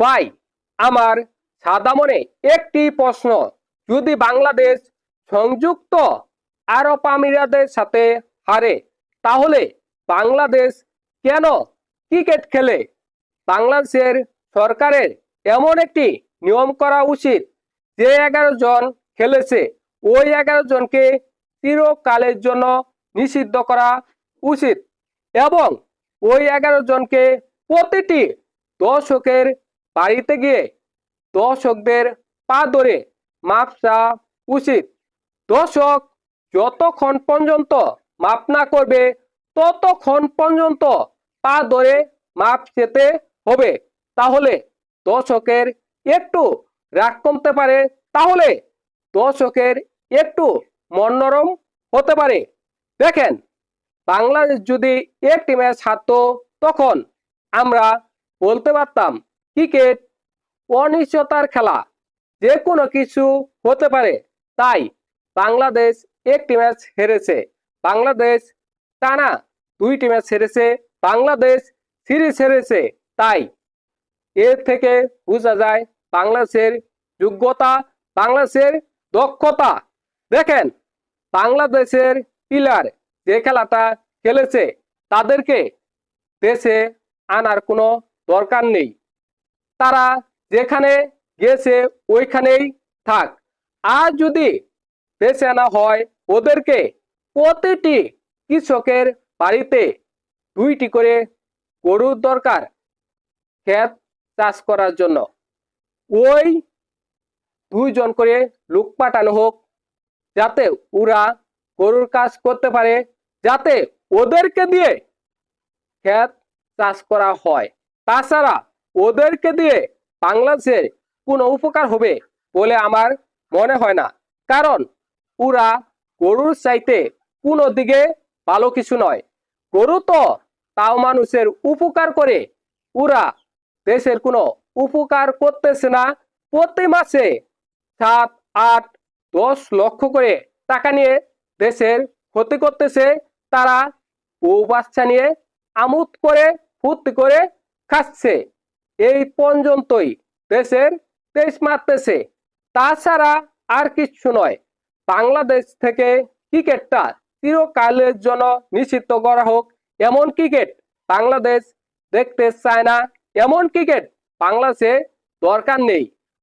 ভাই, আমার সাদা মনে একটি প্রশ্ন। যদি বাংলাদেশ সংযুক্ত আরব আমিরাতের সাথে হারে, তাহলে বাংলাদেশ কেন ক্রিকেট খেলে? বাংলাদেশের সরকারের এমন একটি নিয়ম করা উচিত যে এগারো জন খেলেছে, ওই এগারো জনকে চিরকালের জন্য নিষিদ্ধ করা উচিত এবং ওই এগারো জনকে প্রতিটি দর্শকের বাড়িতে গিয়ে দর্শকদের পা ধরে মাপ চাওয়া উচিত। দর্শক যতক্ষণ পর্যন্ত মাপ না করবে, ততক্ষণ পর্যন্ত পা ধরে মাপ চেতে হবে। তাহলে দর্শকের একটু রাগ কমতে পারে, তাহলে দর্শকের একটু মনোরম হতে পারে। দেখেন, বাংলাদেশ যদি একটি ম্যাচ হারতো, তখন আমরা বলতে পারতাম ক্রিকেট, অনিশ্চয়তার খেলা যে কোনো কিছু হতে পারে। তাই বাংলাদেশ একটি ম্যাচ হেরেছে। বাংলাদেশ টানা দুইটি ম্যাচ হেরেছে। বাংলাদেশ সিরিজ হেরেছে। তাই এর থেকে বোঝা যায় বাংলাদেশের যোগ্যতা, বাংলাদেশের দক্ষতা। দেখেন, বাংলাদেশের পিলার যে খেলাটা খেলেছে, তাদেরকে দেশে আনার কোনো দরকার নেই। তারা যেখানে গেছে ওইখানেই থাক। আর যদি দেশে আনা হয়, ওদেরকে প্রতিটি কৃষকের বাড়িতে দুইটি করে গরুর দরকার ক্ষেত চাষ করার জন্য। ওই দুইজন করে লোক পাঠানো হোক, যাতে ওরা গরুর কাজ করতে পারে, যাতে ওদেরকে দিয়ে ক্ষেত চাষ করা হয়। তাছাড়া ওদেরকে দিয়ে বাংলাদেশের কোনো উপকার হবে বলে আমার মনে হয় না। কারণ ওরা গরুর চাইতে কোনো দিকে ভালো কিছু নয়। গরু তো তাও মানুষের উপকার করে। ওরা দেশের কোনো উপকার করতেছে না। প্রতি মাসে সাত, আট, দশ লক্ষ করে টাকা নিয়ে দেশের ক্ষতি করতেছে। তারা ও বাচ্চা নিয়ে আমোদ করে, ফুর্তি করে খাচ্ছে। এই পর্যন্তই দেশের তেইশ মারতেছে তাছাড়া আর কিছু নয়। বাংলাদেশ থেকে ক্রিকেটটা চিরকালের জন্য নিষিদ্ধ করা হোক। এমন ক্রিকেট বাংলাদেশ দেখতে চায় না। এমন ক্রিকেট বাংলাদেশে দরকার নেই।